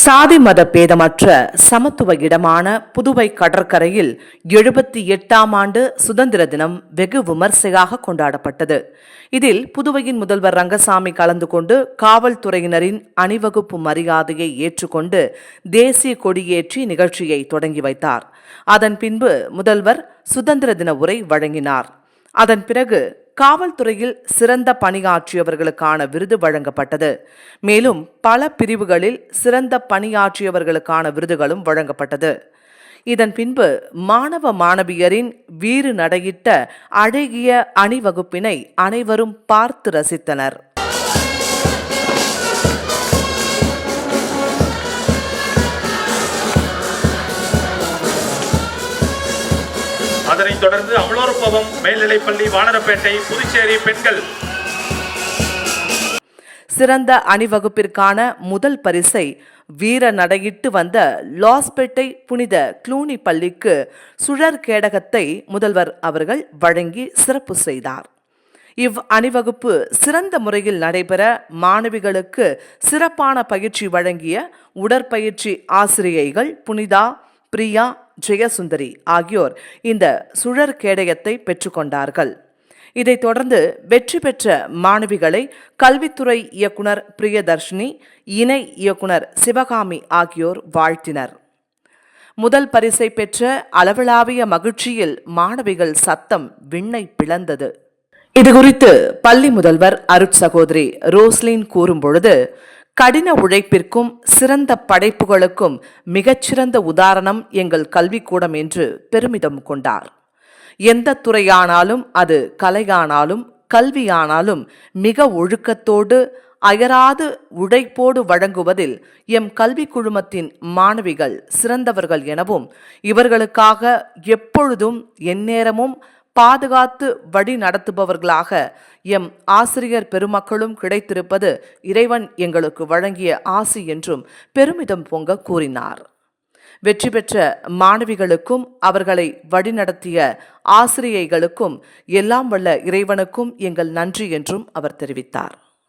சாதி மத பேதமற்ற சமத்துவ இடமான புதுவை கடற்கரையில் எழுபத்தி எட்டாம் ஆண்டு சுதந்திர தினம் வெகு விமர்சையாக கொண்டாடப்பட்டது. இதில் புதுவையின் முதல்வர் ரங்கசாமி கலந்து கொண்டு காவல்துறையினரின் அணிவகுப்பு மரியாதையை ஏற்றுக்கொண்டு தேசிய கொடியேற்றி நிகழ்ச்சியை தொடங்கி வைத்தார். அதன் பின்பு முதல்வர் சுதந்திர தின உரை வழங்கினார். அதன் பிறகு காவல்துறையில் சிறந்த பணியாற்றியவர்களுக்கான விருது வழங்கப்பட்டது. மேலும் பல பிரிவுகளில் சிறந்த பணியாற்றியவர்களுக்கான விருதுகளும் வழங்கப்பட்டது. இதன் பின்பு மாணவ மாணவியரின் வீறு நடையிட்ட அழகிய அணிவகுப்பினை அனைவரும் பார்த்து ரசித்தனர். அதனைத் தொடர்ந்து அமலோற்பவம் மேல்நிலைப்பள்ளி வானரப்பேட்டை புதுச்சேரி பெண்கள். சிறந்த அணிவகுப்பிற்கான முதல் பரிசை வீர நடையிட்டு வந்த லாஸ்பேட்டை புனித க்ளூனி பள்ளிக்கு சுழற் கேடகத்தை முதல்வர் அவர்கள் வழங்கி சிறப்பு செய்தார். இவ் அணிவகுப்பு சிறந்த முறையில் நடைபெற மாணவிகளுக்கு சிறப்பான பயிற்சி வழங்கிய உடற்பயிற்சி ஆசிரியைகள் புனிதா பிரியா ஜெயசுந்தரி ஆகியோர் இந்த சுழற் கேடயத்தை பெற்றுக்கொண்டார்கள். இதைத் தொடர்ந்து வெற்றி பெற்ற மாணவிகளை கல்வித்துறை இயக்குனர் பிரியதர்ஷினி இணை இயக்குனர் சிவகாமி ஆகியோர் வாழ்த்தினர். முதல் பரிசை பெற்ற அளவளாவிய மகிழ்ச்சியில் மாணவிகள் சத்தம் விண்ணை பிளந்தது. இதுகுறித்து பள்ளி முதல்வர் அருட் சகோதரி ரோஸ்லின் கூறும்பொழுது கடின உழைப்பிற்கும் சிறந்த படைப்புகளுக்கும் மிகச்சிறந்த உதாரணம் எங்கள் கல்விக்கூடம் என்று பெருமிதம் கொண்டார். எந்த துறையானாலும் அது கலையானாலும் கல்வியானாலும் மிக ஒழுக்கத்தோடு அயராது உழைப்போடு வழங்குவதில் எம் கல்வி குழுமத்தின் மாணவிகள் சிறந்தவர்கள் எனவும் இவர்களுக்காக எப்பொழுதும் எந்நேரமும் பாதுகாத்து வழி நடத்துபவர்களாக எம் ஆசிரியர் பெருமக்களும் கிடைத்திருப்பது இறைவன் எங்களுக்கு வழங்கிய ஆசி என்றும் பெருமிதம் பொங்க கூறினார். வெற்றி பெற்ற மாணவிகளுக்கும் அவர்களை வழிநடத்திய ஆசிரியைகளுக்கும் எல்லாம் வல்ல இறைவனுக்கும் எங்கள் நன்றி என்றும் அவர் தெரிவித்தார்.